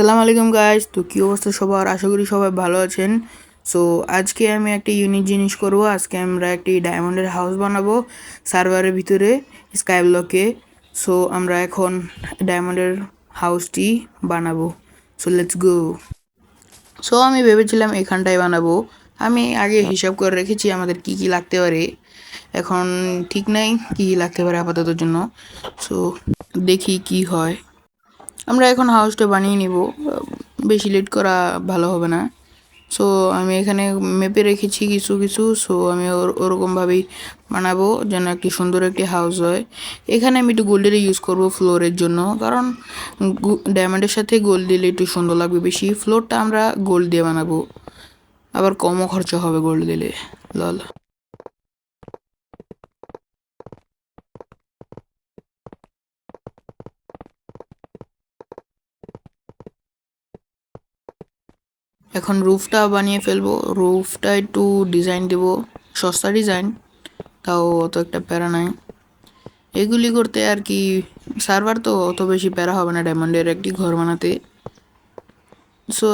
সালাম আলাইকুম গাইজ তো কী অবস্থা সবার? আশা করি সবাই ভালো আছেন। সো আজকে আমি একটা ইউনিক জিনিস করব। আজকে আমরা একটি ডায়মন্ডের হাউস বানাবো সার্ভারের ভিতরে স্কাই ব্লকে সো আমরা এখন ডায়মন্ডের হাউসটি বানাবো। সো লেটস গো সো আমি ভেবেছিলাম এখানটায় বানাবো। আমি আগে হিসাব করে রেখেছি আমাদের কি কি লাগতে পারে। এখন ঠিক নাই কী কী লাগতে পারে আপাতত জন্য। সো দেখি কি হয়। আমরা এখন হাউসটা বানিয়ে নিব। বেশি লেট করা ভালো হবে না। সো আমি এখানে মেপে রেখেছি কিছু কিছু। সো আমি ওর- ওরকমভাবেই বানাবো যেন একটি সুন্দর একটি হাউস হয়। এখানে আমি একটু গোল্ডের ইউজ করব ফ্লোরের জন্য। কারণ ডায়মন্ডের সাথে গোল্ড দিলে একটু সুন্দর লাগবে বেশি। ফ্লোরটা আমরা গোল্ড দিয়ে বানাবো। আবার কমও খরচা হবে গোল্ড দিলে। লল। এখন রুফটা বানিয়ে ফেলব। রুফটা একটু ডিজাইন দেব। সস্তা ডিজাইন তাও অত একটা প্যারা নাই। এগুলি করতে আর কি সার্ভার তো অত বেশি প্যারা হবে না ডায়মন্ডের একটি ঘর বানাতে। সো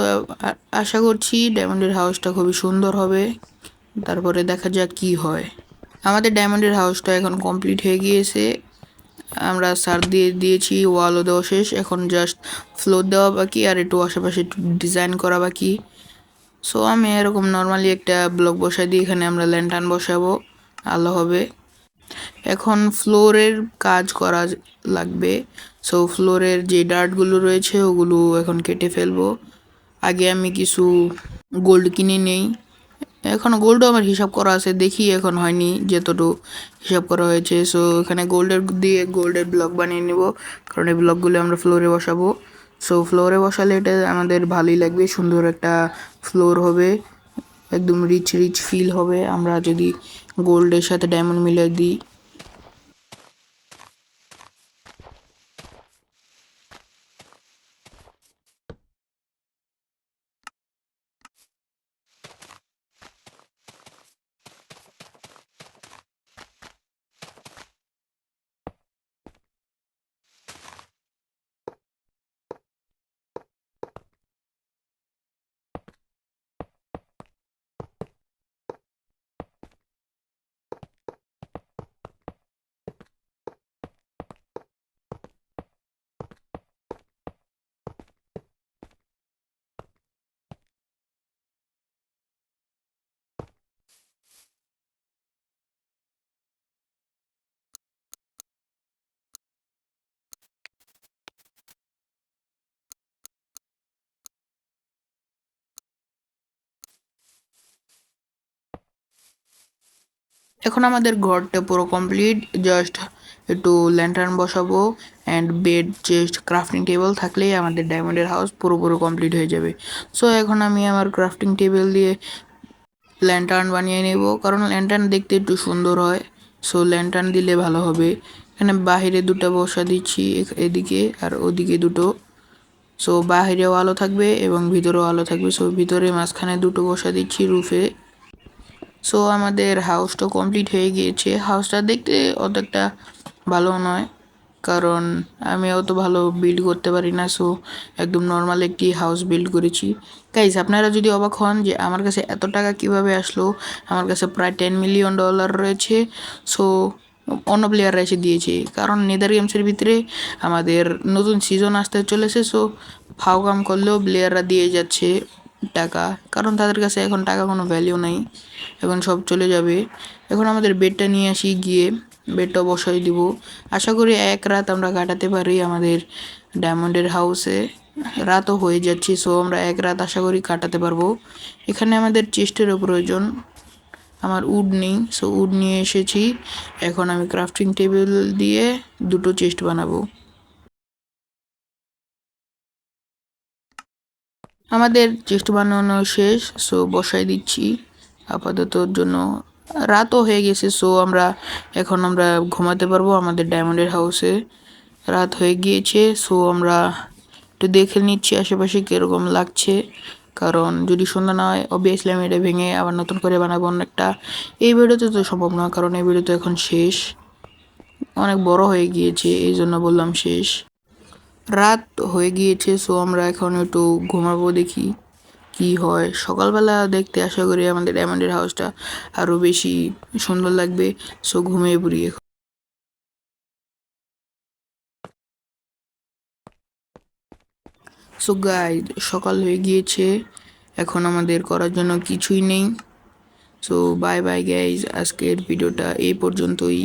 আশা করছি ডায়মন্ডের হাউসটা খুবই সুন্দর হবে। তারপরে দেখা যাক কি হয়। আমাদের ডায়মন্ডের হাউসটা এখন কমপ্লিট হয়ে গিয়েছে। আমরা সার দিয়ে দিয়েছি, ওয়ালও দেওয়া শেষ, এখন জাস্ট ফ্লোর দেওয়া বাকি আর একটু আশেপাশে একটু ডিজাইন করা বাকি। সো আমি এরকম নর্মালি একটা ব্লক বসাই দিই এখানে আমরা ল্যান্টার্ন বসাবো আলো হবে। এখন ফ্লোরের কাজ করা লাগবে। সো ফ্লোরের যে ডার্টগুলো রয়েছে, ওগুলো এখন কেটে ফেলব। আগে আমি কিছু গোল্ড কিনে নেই। এখন গোল্ডও আমার হিসাব করা আছে, দেখি এখন হয়নি যতটুকু হিসাব করা হয়েছে। সো এখানে গোল্ডের দিয়ে গোল্ডের ব্লক বানিয়ে নেব, কারণ এই ব্লকগুলো আমরা ফ্লোরে বসাবো। সো ফ্লোরে বসালে এটা আমাদের ভালোই লাগবে, সুন্দর একটা ফ্লোর হবে, একদম রিচ রিচ ফিল হবে। আমরা যদি গোল্ডের সাথে ডায়মন্ড মিলে দিই এখন আমাদের ঘরটা পুরো কমপ্লিট জাস্ট একটু ল্যান্টার্ন বসাবো and bed chest crafting table থাকলেই আমাদের ডায়মন্ডের হাউস পুরোপুরো কমপ্লিট হয়ে যাবে। সো এখন আমি আমার ক্রাফটিং টেবিল দিয়ে ল্যান্টার্ন বানিয়ে নেব, কারণ ল্যান্টার্ন দেখতে একটু সুন্দর হয়। সো ল্যান্টার্ন দিলে ভালো হবে। এখানে বাহিরে দুটো বসা দিচ্ছি এদিকে আর ওদিকে দুটো। সো বাহিরেও আলো থাকবে এবং ভিতরেও আলো থাকবে। সো ভিতরে মাঝখানে দুটো বসা দিচ্ছি রুফে সো আমাদের হাউসটা কমপ্লিট হয়ে গিয়েছে। হাউসটা দেখতে অত একটা ভালো নয়, কারণ আমি অত ভালো বিল্ড করতে পারি না। সো একদম নর্মাল একটি হাউস বিল্ড করেছি। গাইজ আপনারা যদি অবাক হন যে আমার কাছে এত টাকা কীভাবে আসলো, আমার কাছে প্রায় টেন মিলিয়ন ডলার রয়েছে। সো অন্য প্লেয়াররা এসে দিয়েছে। কারণ নেদার গেমসের ভিতরে আমাদের নতুন সিজন আসতে চলেছে। সো ফাও কাম করলেও প্লেয়াররা দিয়ে যাচ্ছে। টাকা। কারণ তাদের কাছে এখন টাকা কোনো ভ্যালিউ নেই। এখন সব চলে যাবে। এখন আমাদের বেডটা নিয়ে আসি, গিয়ে বেডটা বসাই দিব। আশা করি এক রাত আমরা কাটাতে পারি আমাদের ডায়মন্ডের হাউসে রাতও হয়ে যাচ্ছে সো আমরা এক রাত আশা করি কাটাতে পারব। এখানে আমাদের চেস্টেরও প্রয়োজন। আমার উড নেই সো উড নিয়ে এসেছি। এখন আমি ক্রাফটিং টেবিল দিয়ে দুটো চেস্ট বানাবো। আমাদের চেস্ট বানানো শেষ সো বসাই দিচ্ছি আপাততর জন্য। রাতও হয়ে গেছে সো আমরা এখন আমরা ঘুমাতে পারব আমাদের ডায়মন্ডের হাউসে রাত হয়ে গিয়েছে সো আমরা একটু দেখে নিচ্ছি আশেপাশে কীরকম লাগছে। কারণ যদি সন্ধ্যা না হয় অবভিয়াসলি আমি এটা ভেঙে আবার নতুন করে বানাবো অনেকটা। এই ভিডিওতে তো সম্ভব না, কারণ এই ভিডিও তো এখন শেষ। অনেক বড় হয়ে গিয়েছে, এই জন্য বললাম শেষ। রাত হয়ে গিয়েছে সো আমরা এখন একটু ঘুমাবো দেখি কি হয়। সকালবেলা দেখতে আশা করি আমাদের ডায়মন্ডের হাউসটা আরও বেশি সুন্দর লাগবে সো ঘুমিয়ে পড়ি এখন। সো গাই সকাল হয়ে গিয়েছে, এখন আমাদের করার জন্য কিছুই নেই। সো বাই বাই গাইজ আজকের ভিডিওটা এই পর্যন্তই।